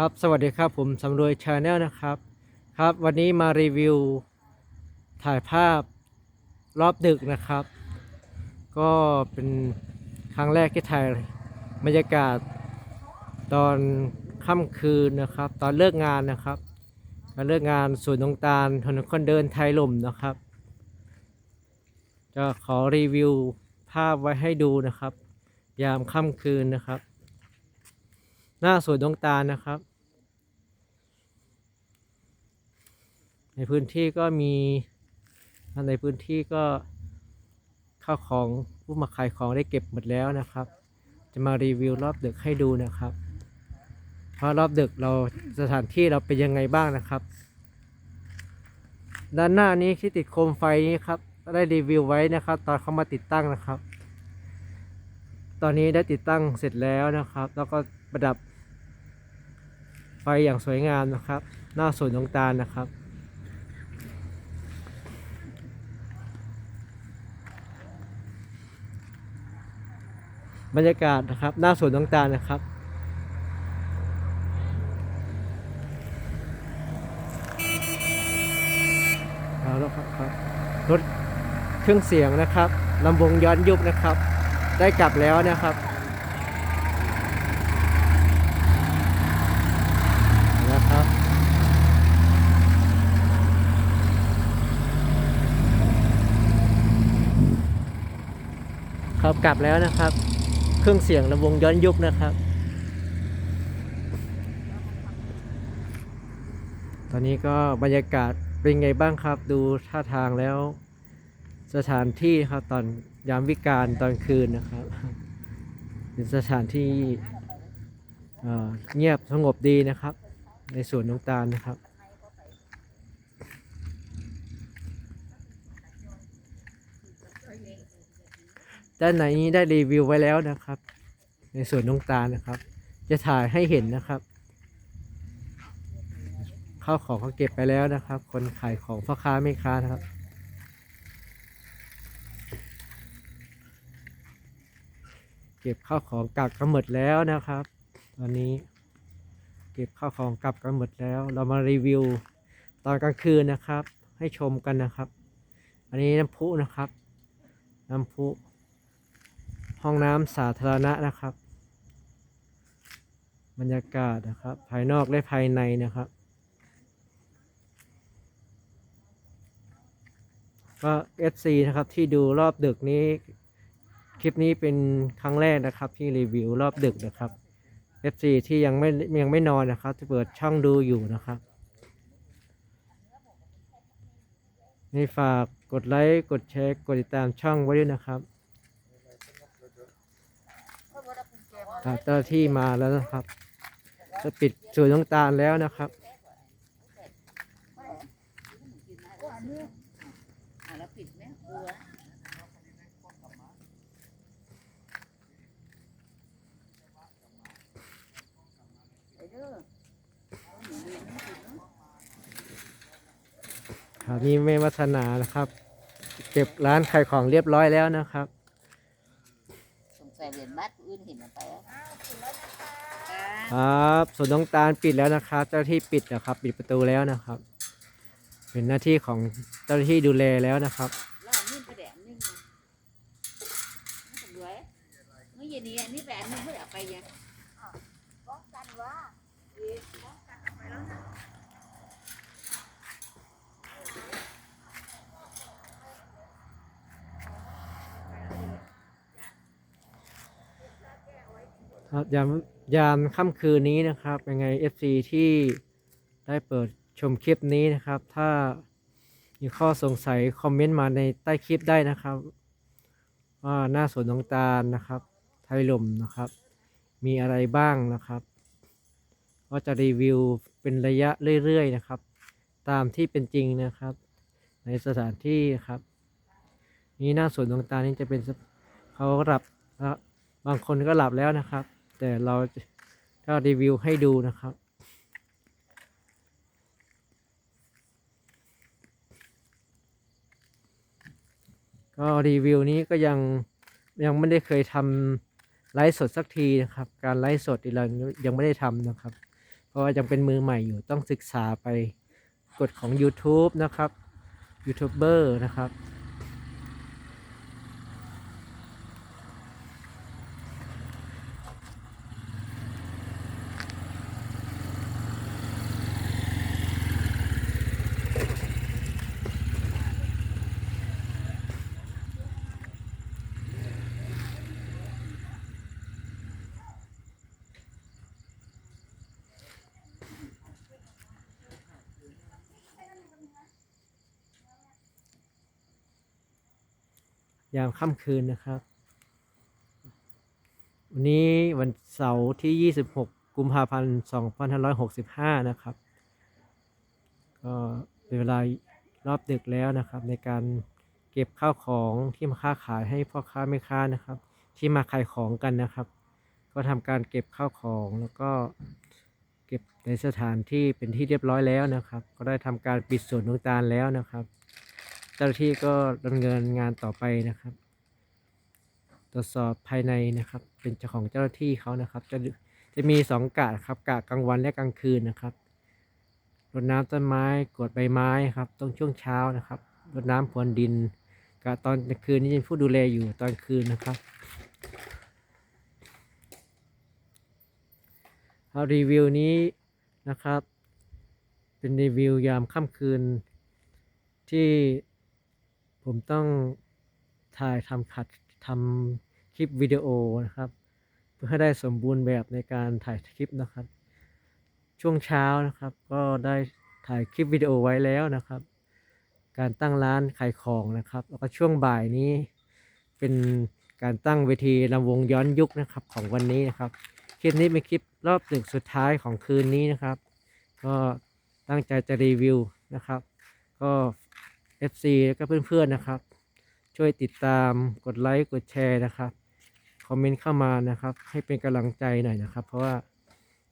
ครับสวัสดีครับผมสำรวยชาแนลนะครับครับ วันนี้มารีวิวถ่ายภาพรอบดึกนะครับ ก็เป็นครั้งแรกที่ถ่ายบรรยากาศตอนค่ำคืนนะครับ ตอนเลิกงานนะครับตอนเลิกงานสวนดงตาลถนนคนเดินไทยลมนะครับ จะขอรีวิวภาพไว้ให้ดูนะครับ ยามค่ำคืนนะครับ หน้าสวนดงตาลนะครับ ในพื้นที่ก็มีในพื้นที่ก็ข้าวของผู้มาขายของได้เก็บหมดแล้วนะครับ จะมารีวิวรอบดึกให้ดูนะครับ เพราะรอบดึกเราสถานที่เราเป็นยังไงบ้างนะครับ ด้านหน้านี้ที่ติดโคมไฟนี้ครับได้รีวิวไว้นะครับ ตอนเขามาติดตั้งนะครับ ตอนนี้ได้ติดตั้งเสร็จแล้วนะครับ แล้วก็ประดับ ไฟอย่างสวยงามนะครับ หน้าสวนดงตาลนะครับ บรรยากาศนะครับ หน้าสวนดงตาลนะครับเอาแล้วครับครับรถเครื่องเสียงนะครับลำวงย้อนยุบนะครับ ได้กลับแล้วนะครับ ครับกลับแล้วนะครับ เครื่องเสียงลำวงย้อนยุบนะครับ ตอนนี้ก็บรรยากาศเป็นไงบ้างครับ ดูท่าทางแล้ว สถานที่ครับตอนยามวิการตอนคืนนะครับเป็นสถานที่เงียบสงบดีนะครับ ในสวนน้ำตาลนะครับ ด้านในนี้ได้รีวิวไว้แล้วนะครับ ในสวนน้ำตานะครับ จะถ่ายให้เห็นนะครับข้าวของเขาเก็บไปแล้วนะครับ คนขายของพ่อค้าแม่ค้านะครับเก็บข้าวของกลับกันหมดแล้วนะครับ ตอนนี้ เก็บข้าวของกลับกันหมดแล้ว เรามารีวิวตอนกลางคืนนะครับ ให้ชมกันนะครับ อันนี้น้ำพุนะครับ น้ำพุ ห้องน้ำสาธารณะนะครับ บรรยากาศนะครับ ภายนอกและภายในนะครับ ก็ FC นะครับที่ดูรอบดึกนี้ คลิปนี้เป็นครั้งแรกนะครับ ที่รีวิวรอบดึกนะครับ FC ที่ยังไม่ยังไม่นอนนะครับจะเปิดช่องดูอยู่นะครับนี่ฝากกดไลค์ กดแชร์ กดติดตามช่องไว้ด้วยนะครับ ครับเจ้าหน้าที่มาแล้วนะครับ จะปิดสวนน้ำตาลแล้วนะครับแล้วปิดไหมเด้อครับนี่แม่วัฒนานะครับ เก็บร้านขายของเรียบร้อยแล้วนะครับ เหรียญบัตรอื่นเห็นเอาไปอะครับส่วนน้องตาลปิดแล้วนะครับ เจ้าหน้าที่ปิดนะครับ ปิดประตูแล้วนะครับ เป็นหน้าที่ของเจ้าหน้าที่ดูแลแล้วนะครับล่อนี่ไปแดดนึงไม่สวยเมื่อเย็นนี้อันนี้แบนนึงไม่ได้เอาไปยังป้องกันว่า ครับยามยามค่ำคืนนี้นะครับยังไง FC ที่ได้เปิดชมคลิปนี้นะครับ ถ้ามีข้อสงสัยคอมเมนต์มาในใต้คลิปได้นะครับว่าหน้าสวนน้องตาลนะครับ ไทยลมนะครับ มีอะไรบ้างนะครับ ก็จะรีวิวเป็นระยะเรื่อยๆนะครับ ตามที่เป็นจริงนะครับ ในสถานที่ครับ นี่หน้าสวนดวงตาลนี่จะเป็นเขาหลับบางคนก็หลับแล้วนะครับ แต่เราจะก็รีวิวให้ดูนะครับ ก็รีวิวนี้ก็ยังยังไม่ได้เคยทำไลฟ์สดสักทีนะครับ การไลฟ์สดเรายังไม่ได้ทำนะครับ เพราะว่ายังเป็นมือใหม่อยู่ต้องศึกษาไปกฎของ YouTube นะครับยูทูบเบอร์นะครับ ยามค่ำคืนนะครับ วันนี้วันเสาร์ที่ 26 กุมภาพันธ์ 2565 นะครับ ก็เป็นเวลารอบดึกแล้วนะครับ ในการเก็บข้าวของที่มาค้าขายให้พ่อค้าแม่ค้านะครับ ที่มาขายของกันนะครับ ก็ทำการเก็บข้าวของแล้วก็เก็บในสถานที่เป็นที่เรียบร้อยแล้วนะครับ ก็ได้ทำการปิดสวนดวงตาลแล้วนะครับ เจ้าหน้าที่ก็ดำเนินงานต่อไปนะครับ ตรวจสอบภายในนะครับ เป็นเจ้าของเจ้าหน้าที่เขานะครับ จะจะมีสองกะครับกะกลางวันและกลางคืนนะครับรดน้ำต้นไม้กวาดใบไม้ครับต้องช่วงเช้านะครับรดน้ำพรวนดินกะตอนคืนนี้จะผู้ดูแลอยู่ตอนคืนนะครับเอารีวิวนี้นะครับ เป็นรีวิวยามค่ำคืนที่ ผมต้องถ่ายทำขัดทำคลิปวิดีโอนะครับ เพื่อให้ได้สมบูรณ์แบบในการถ่ายคลิปนะครับ ช่วงเช้านะครับ ก็ได้ถ่ายคลิปวิดีโอไว้แล้วนะครับ การตั้งร้านขายของนะครับ แล้วก็ช่วงบ่ายนี้เป็นการตั้งเวทีลำวงย้อนยุคนะครับของวันนี้นะครับ คลิปนี้เป็นคลิปรอบดึกสุดท้ายของคืนนี้นะครับ ก็ตั้งใจจะรีวิวนะครับ ก็ FC แล้วก็เพื่อนๆนะครับ ช่วยติดตามกดไลค์กดแชร์นะครับคอมเมนต์เข้ามานะครับ ให้เป็นกำลังใจหน่อยนะครับ เพราะว่า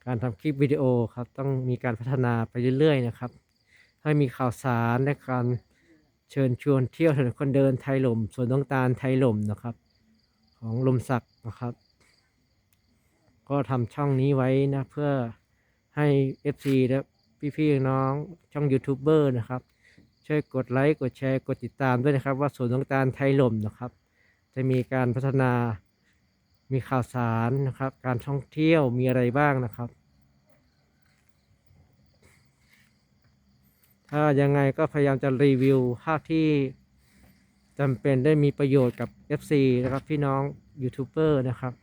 การทำคลิปวิดีโอครับต้องมีการพัฒนาไปเรื่อยๆนะครับ ให้มีข่าวสารและการเชิญชวนเที่ยวถนนคนเดินไทยหล่มสวนต้องตาลไทยหล่มนะครับ ของลมศักดิ์นะครับ ก็ทำช่องนี้ไว้นะเพื่อให้ FC และพี่ๆน้องช่องยูทูบเบอร์นะครับ ช่วยกดไลค์กดแชร์กดติดตามด้วยนะครับ ว่าสวนน้ำตาลไทยลมนะครับ จะมีการพัฒนามีข่าวสารนะครับ การท่องเที่ยวมีอะไรบ้างนะครับ ถ้ายังไงก็พยายามจะรีวิวภาพที่จำเป็นได้มีประโยชน์กับ FC นะครับพี่น้องยูทูบเบอร์นะครับ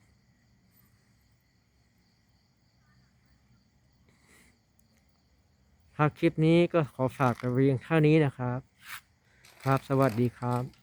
ครับคลิปนี้ก็ขอฝากกันเพียงเท่านี้นะครับ ครับสวัสดีครับ